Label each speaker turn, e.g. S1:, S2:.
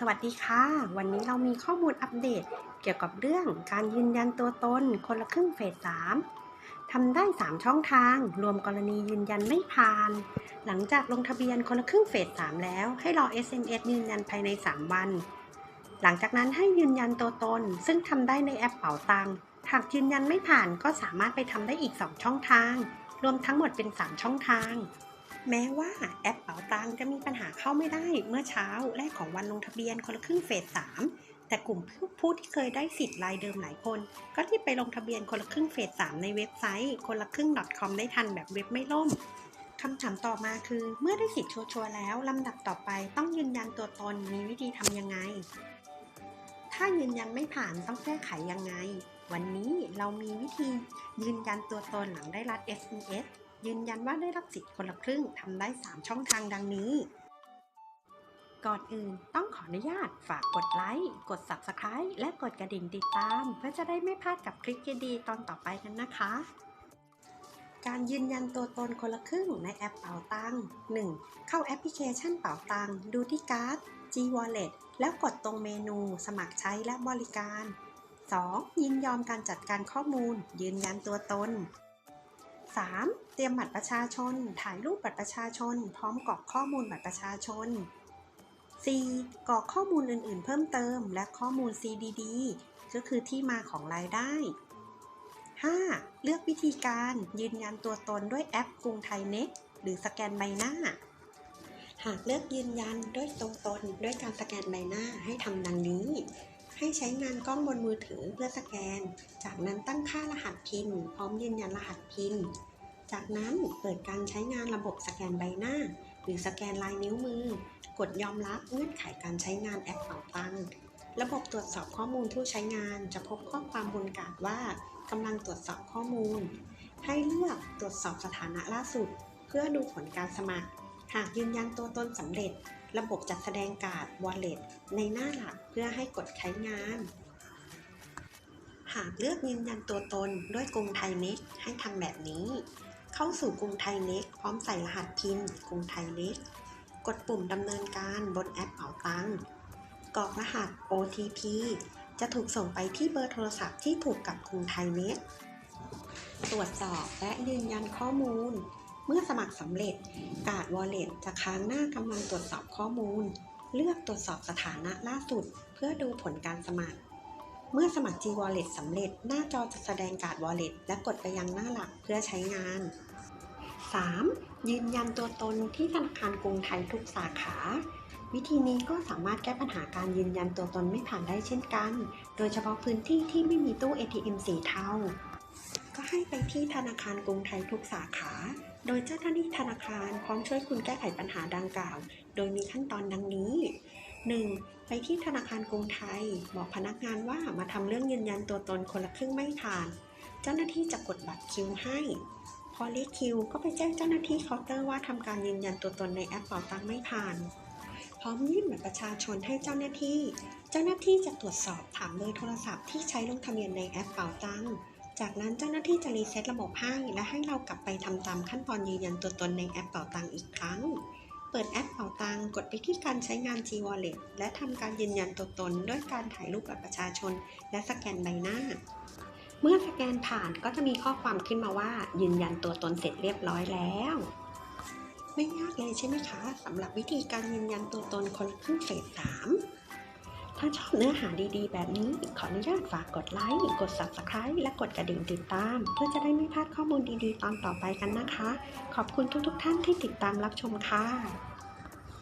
S1: สวัสดีค่ะ วันนี้เรามีข้อมูลอัปเดตเกี่ยวกับเรื่องการยืนยันตัวตนคนละครึ่งเฟส 3 ทำได้ 3 ช่องทาง รวมกรณียืนยันไม่ผ่าน หลังจากลงทะเบียนคนละครึ่งเฟส 3 แล้ว ให้รอ SMS ยืนยันภายใน 3 วัน หลังจากนั้นให้ยืนยันตัวตน ซึ่งทำได้ในแอปเป๋าตังค์หากยืนยันไม่ผ่านก็สามารถไปทำได้อีก 2 ช่องทาง รวมทั้งหมดเป็น 3 ช่องทาง แม้ว่าแอปเป๋าตังจะมีปัญหาเข้าไม่ได้เมื่อเช้าแรกของวันลงทะเบียนคนละครึ่งเฟส 3 แต่กลุ่มผู้ที่เคยได้สิทธิ์รายเดิมหลายคน ก็ที่ไปลงทะเบียนคนละครึ่งเฟส 3 ในเว็บไซต์ คนละครึ่ง .com ได้ทันแบบเว็บไม่ล่มคำถามต่อมาคือ เมื่อได้สิทธิ์ชัวร์แล้วลำดับต่อไปต้องยืนยันตัวตนมีวิธีทำยังไง ถ้ายืนยันไม่ผ่านต้องแก้ไขยังไง วันนี้เรามีวิธียืนยันตัวตนหลังได้รับ SMS ยืนยันว่าได้รับสิทธิ์คนละครึ่งทำได้ 3 ช่องทางดังนี้ ก่อนอื่นต้องขออนุญาตฝากกดไลค์ กด Subscribe และกดกระดิ่งติดตาม เพื่อจะได้ไม่พลาดกับคลิปดีๆตอนต่อไปกันนะคะ การยืนยันตัวตนคนละครึ่งในแอปเป๋าตัง 1. เข้าแอปพลิเคชันเป๋าตัง ดูที่การ์ด G Wallet แล้วกดตรงเมนูสมัครใช้และบริการ 2. ยินยอมการจัดการข้อมูล ยืนยันตัวตน 3. เตรียมบัตรประชาชน ถ่ายรูปบัตรประชาชน พร้อมกรอกข้อมูลบัตรประชาชน 4. กรอกข้อมูลอื่นๆ เพิ่มเติม และข้อมูล CDD ก็คือที่มาของรายได้ 5. เลือกวิธีการยืนยันตัวตนด้วยแอปกรุงไทยเน็ตหรือสแกนใบหน้า หากเลือกยืนยันด้วยตรงตนด้วยการสแกนใบหน้าให้ทำดังนี้ ให้ใช้งานกล้องบนมือถือเพื่อสแกน จากนั้นตั้งค่ารหัสพิน พร้อมยืนยันรหัสพิน จากนั้นเปิดการใช้งานระบบสแกนใบหน้า หรือสแกนลายนิ้วมือ กดยอมรับเงื่อนไขการใช้งานแอปเป๋าตังระบบตรวจสอบข้อมูลผู้ใช้งานจะพบข้อความบนการ์ดว่ากำลังตรวจสอบข้อมูล ให้เลือกตรวจสอบสถานะล่าสุด เพื่อดูผลการสมัคร หากยืนยันตัวตนสำเร็จ ระบบจะแสดงการ์ด Wallet ในหน้าหลักเพื่อให้กดใช้งาน หากเลือกยืนยันตัวตนด้วยกรุงไทยเน็ตให้ทำแบบนี้ เข้าสู่กรุงไทยเน็ตพร้อมใส่รหัสพินกรุงไทยเน็ตกดปุ่มดำเนินการบนแอปเป๋าตังกรอกรหัส OTP จะถูกส่งไปที่เบอร์โทรศัพท์ที่ผูกกับกรุงไทยเน็ตตรวจสอบและยืนยันข้อมูล เมื่อสมัครสำเร็จการ์ด Wallet จะค้างหน้ากำลังตรวจสอบข้อมูล เลือกตรวจสอบสถานะล่าสุด เพื่อดูผลการสมัคร เมื่อสมัคร G Wallet สำเร็จ หน้าจอจะแสดงการ์ด Wallet และกดไปยังหน้าหลักเพื่อใช้งาน 3. ยืนยันตัวตนที่ธนาคารกรุงไทยทุกสาขา วิธีนี้ก็สามารถแก้ปัญหาการยืนยันตัวตนไม่ผ่านได้เช่นกัน โดยเฉพาะพื้นที่ที่ไม่มีตู้ ATM สีเทา ก็ให้ไปที่ธนาคารกรุงไทยทุกสาขา โดยเจ้าหน้าที่ธนาคารพร้อมช่วยคุณแก้ไขปัญหาดังกล่าว โดยมีขั้นตอนดังนี้ 1. ไปที่ธนาคารกรุงไทย บอกพนักงานว่ามาทำเรื่องยืนยันตัวตนคนละครึ่งไม่ผ่าน เจ้าหน้าที่จะกดบัตรคิวให้ พอเรียกคิว ก็ไปแจ้งเจ้าหน้าที่เคาน์เตอร์ว่าทำการยืนยันตัวตนในแอปเป๋าตังไม่ผ่าน พร้อมยื่นบัตรประชาชนให้เจ้าหน้าที่ เจ้าหน้าที่จะตรวจสอบถามเบอร์โทรศัพท์ที่ใช้ลงทะเบียนในแอปเป๋าตังค์ จากนั้นเจ้าหน้าที่จะรีเซ็ตระบบให้ และให้เรากลับไปทำตามขั้นตอนยืนยันตัวตนในแอปเป๋าตังอีกครั้ง เปิดแอปเป๋าตังกดไปที่การใช้งาน G Wallet และทำการยืนยันตัวตนด้วยการถ่ายรูปบัตรประชาชน และสแกนใบหน้า เมื่อสแกนผ่านก็จะมีข้อความขึ้นมาว่า ยืนยันตัวตนเสร็จเรียบร้อยแล้ว ไม่ยากเลยใช่ไหมคะสำหรับวิธีการยืนยันตัวตนคนละครึ่งเฟสสาม ถ้าชอบเนื้อหาดีๆ แบบนี้ ขออนุญาตฝากกดไลค์ กด Subscribe และกดกระดิ่งติดตาม เพื่อจะได้ไม่พลาดข้อมูลดีๆ ตอนต่อไปกันนะคะ ขอบคุณทุกๆ ท่านที่ติดตามรับชมค่ะ